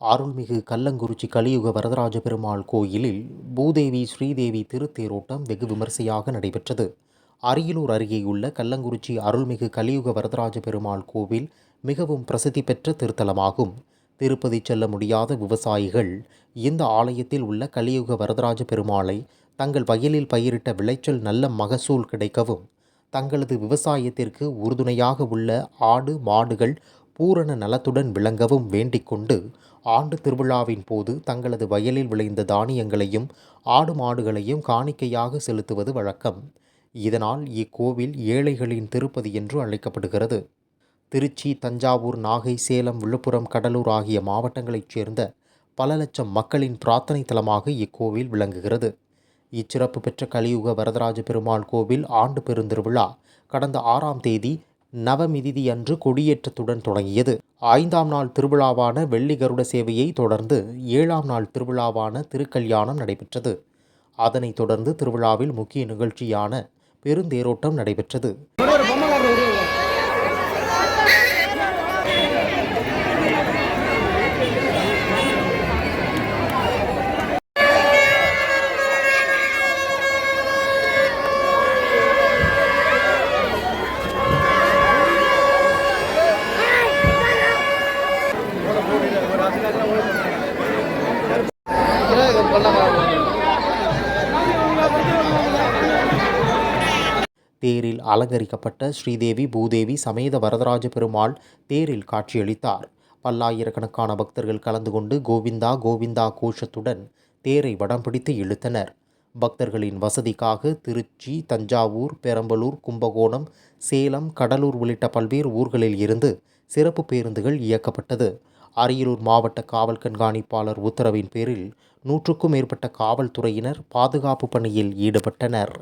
அருள்மிகு கல்லங்குறிச்சி கலியுக வரதராஜ பெருமாள் கோயிலில் பூதேவி ஸ்ரீதேவி திருத்தேரோட்டம் வெகு விமரிசையாக நடைபெற்றது. அரியலூர் அருகேயுள்ள கல்லங்குறிச்சி அருள்மிகு கலியுக வரதராஜ பெருமாள் கோவில் மிகவும் பிரசித்தி பெற்ற திருத்தலமாகும். திருப்பதி செல்ல முடியாத விவசாயிகள் இந்த ஆலயத்தில் உள்ள கலியுக வரதராஜ பெருமாளை தங்கள் வயலில் பயிரிட்ட விளைச்சல் நல்ல மகசூல் கிடைக்கவும் தங்களது விவசாயத்திற்கு உறுதுணையாக உள்ள ஆடு மாடுகள் பூரண நலத்துடன் விளங்கவும் வேண்டிக் கொண்டு ஆண்டு திருவிழாவின் போது தங்களது வயலில் விளைந்த தானியங்களையும் ஆடு மாடுகளையும் காணிக்கையாக செலுத்துவது வழக்கம். இதனால் இக்கோவில் ஏழைகளின் திருப்பதி என்று அழைக்கப்படுகிறது. திருச்சி தஞ்சாவூர் நாகை சேலம் விழுப்புரம் கடலூர் ஆகிய மாவட்டங்களைச் சேர்ந்த பல லட்சம் மக்களின் பிரார்த்தனை தலமாக இக்கோவில் விளங்குகிறது. இச்சிறப்பு பெற்ற கலியுக வரதராஜ பெருமாள் கோவில் ஆண்டு பெருந்திருவிழா கடந்த ஆறாம் தேதி நவமிதிதி அன்று கொடியேற்றத்துடன் தொடங்கியது. ஐந்தாம் நாள் திருவிழாவான வெள்ளி கருட சேவையை தொடர்ந்து ஏழாம் நாள் திருவிழாவான திருக்கல்யாணம் நடைபெற்றது. அதனைத் தொடர்ந்து திருவிழாவில் முக்கிய நிகழ்ச்சியான பெருந்தேரோட்டம் நடைபெற்றது. தேரில் அலங்கரிக்கப்பட்ட ஸ்ரீதேவி பூதேவி சமேத வரதராஜ பெருமாள் தேரில் காட்சியளித்தார். பல்லாயிரக்கணக்கான பக்தர்கள் கலந்து கொண்டு கோவிந்தா கோவிந்தா கோஷத்துடன் தேரை வடம் பிடித்து இழுத்தனர். பக்தர்களின் வசதிக்காக திருச்சி தஞ்சாவூர் பெரம்பலூர் கும்பகோணம் சேலம் கடலூர் உள்ளிட்ட பல்வேறு ஊர்களில் இருந்து சிறப்பு பேருந்துகள் இயக்கப்பட்டது. அரியலூர் மாவட்ட காவல் கண்காணிப்பாளர் உத்தரவின் பேரில் நூற்றுக்கும் மேற்பட்ட காவல்துறையினர் பாதுகாப்பு பணியில் ஈடுபட்டனர்.